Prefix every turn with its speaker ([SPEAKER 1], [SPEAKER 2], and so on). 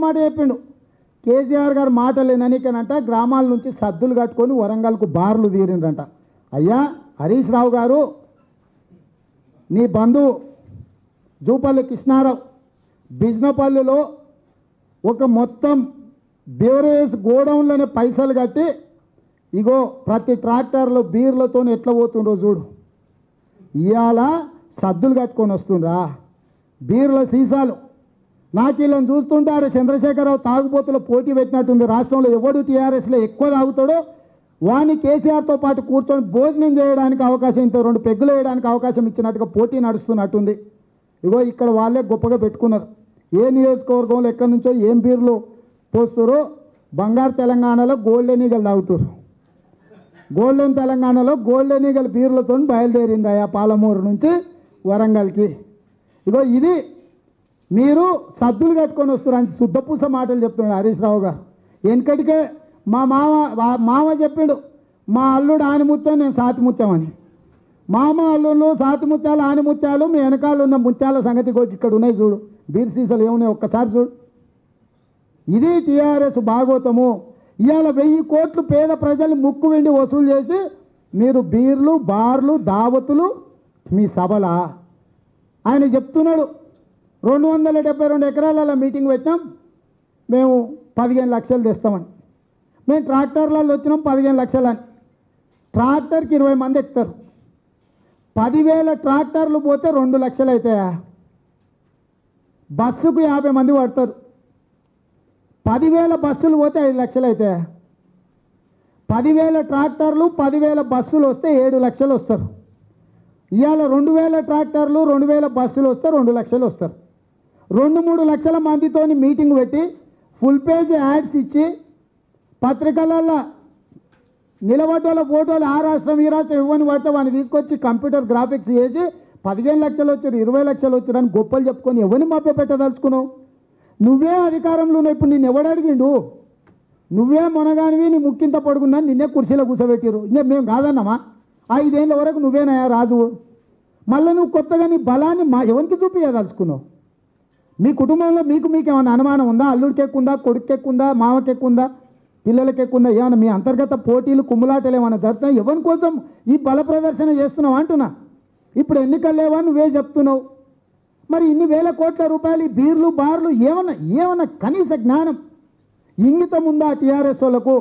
[SPEAKER 1] మాట చెప్పిండు. కేసీఆర్ గారు మాటలేననికనంట గ్రామాల నుంచి సద్దులు కట్టుకొని వరంగల్కు బార్లు తీరిండ్రంట. అయ్యా హరీష్ రావు గారు నీ బంధువు జూపల్లి కృష్ణారావు బిజ్నపల్లిలో ఒక మొత్తం బేవరేజ్ గోడౌన్లోనే పైసలు కట్టి ఇగో ప్రతి ట్రాక్టర్లో బీర్లతో ఎట్లా పోతుండ్రో చూడు. ఇవాళ సద్దులు కట్టుకొని వస్తుండ్రా. బీర్ల సీసాలు నాకు వీళ్ళని చూస్తుంటే ఆడ చంద్రశేఖరరావు తాగుబోతుల పోటీ పెట్టినట్టుంది. రాష్ట్రంలో ఎవడు టీఆర్ఎస్లో ఎక్కువ తాగుతాడో వాని కేసీఆర్తో పాటు కూర్చొని భోజనం చేయడానికి అవకాశం ఇంత రెండు పెగ్గులు వేయడానికి అవకాశం ఇచ్చినట్టుగా పోటీ నడుస్తున్నట్టుంది. ఇగో ఇక్కడ వాళ్ళే గొప్పగా పెట్టుకున్నారు. ఏ నియోజకవర్గంలో ఎక్కడి నుంచో ఏం బీర్లు పోస్తారో బంగారు తెలంగాణలో గోల్డెన్ ఈగలు తాగుతారు. గోల్డెన్ తెలంగాణలో గోల్డెన్ ఈగల్ బీర్లతో బయలుదేరింది ఆ పాలమూరు నుంచి వరంగల్కి. ఇగో ఇది మీరు సద్దులు కట్టుకొని వస్తున్నారు అని శుద్ధపూస మాటలు చెప్తున్నాడు హరీష్ రావు గారు. వెనకటికే మా మామ మామ చెప్పాడు మా అల్లుడు ఆనిముత్యం నేను సాతిముత్యం అని. మామ అల్లుళ్ళు సాతిముత్యాలు ఆనిముత్యాలు మీ వెనకాల ఉన్న ముత్యాల సంగతి ఇగో ఇక్కడ ఉన్నాయి చూడు. బీర్ సీసాలు ఏమున్నాయి? ఒక్కసారి చూడు. ఇది టీఆర్ఎస్ భాగవతము ఇవాళ వెయ్యి కోట్లు పేద ప్రజలు ముక్కు వెండి వసూలు చేసి మీరు బీర్లు బార్లు దావతులు మీ సభల. ఆయన చెప్తున్నాడు రెండు వందల డెబ్బై రెండు ఎకరాలలో మీటింగ్ పెట్టాం మేము పదిహేను లక్షలు తెస్తామని. మేము ట్రాక్టర్లలో వచ్చినాం పదిహేను లక్షలని. ట్రాక్టర్కి ఇరవై మంది ఎక్కుతారు. పదివేల ట్రాక్టర్లు పోతే రెండు లక్షలు అవుతాయా? బస్సుకు యాభై మంది పడతారు. పదివేల బస్సులు పోతే ఐదు లక్షలు అవుతాయా? పదివేల ట్రాక్టర్లు పదివేల బస్సులు వస్తే ఏడు లక్షలు వస్తారు. ఇవాళ రెండు వేల ట్రాక్టర్లు రెండు వేల బస్సులు వస్తే రెండు లక్షలు వస్తారు. రెండు మూడు లక్షల మందితోని మీటింగ్ పెట్టి ఫుల్ పేజ్ యాడ్స్ ఇచ్చి పత్రికలలో నిలబడ్డోళ్ళ ఫోటోలు ఆ రాష్ట్రం ఈ రాష్ట్రం ఇవ్వని పడితే వాడిని తీసుకొచ్చి కంప్యూటర్ గ్రాఫిక్స్ చేసి పదిహేను లక్షలు వచ్చారు ఇరవై లక్షలు వచ్చారు అని గొప్పలు చెప్పుకొని ఎవరిని మభ్య పెట్టదలుచుకున్నావు? నువ్వే అధికారంలో ఇప్పుడు నేను ఎవడడిగిండు నువ్వే మొనగానివి నీ ముక్కింత పడుకున్నా నిన్నే కుర్చీలో కూర్చోబెట్టిరు ఇంకా మేము కాదన్నామా? ఐదేళ్ళ వరకు నువ్వేనాయా రాజు మళ్ళీ నువ్వు కొత్తగా నీ బలాన్ని మా ఎవరికి చూపించదలుచుకున్నావు మీ కుటుంబంలో మీకు మీకు ఏమైనా అనుమానం ఉందా? అల్లుడికి ఎక్కుందా కొడుకు ఎక్కుందా మామకి ఎక్కుందా పిల్లలకి ఎక్కుందా ఏమైనా మీ అంతర్గత పోటీలు కుమ్ములాటలు ఏమైనా జరుగుతున్నాయి? ఎవరి కోసం ఈ బల ప్రదర్శన చేస్తున్నావు అంటున్నా. ఇప్పుడు ఎన్నికలు లేవా? నువ్వే చెప్తున్నావు. మరి ఇన్ని వేల కోట్ల రూపాయలు బీర్లు బార్లు ఏమన్నా ఏమన్నా కనీస జ్ఞానం ఇంగితం ఉందా టీఆర్ఎస్ వాళ్ళకు?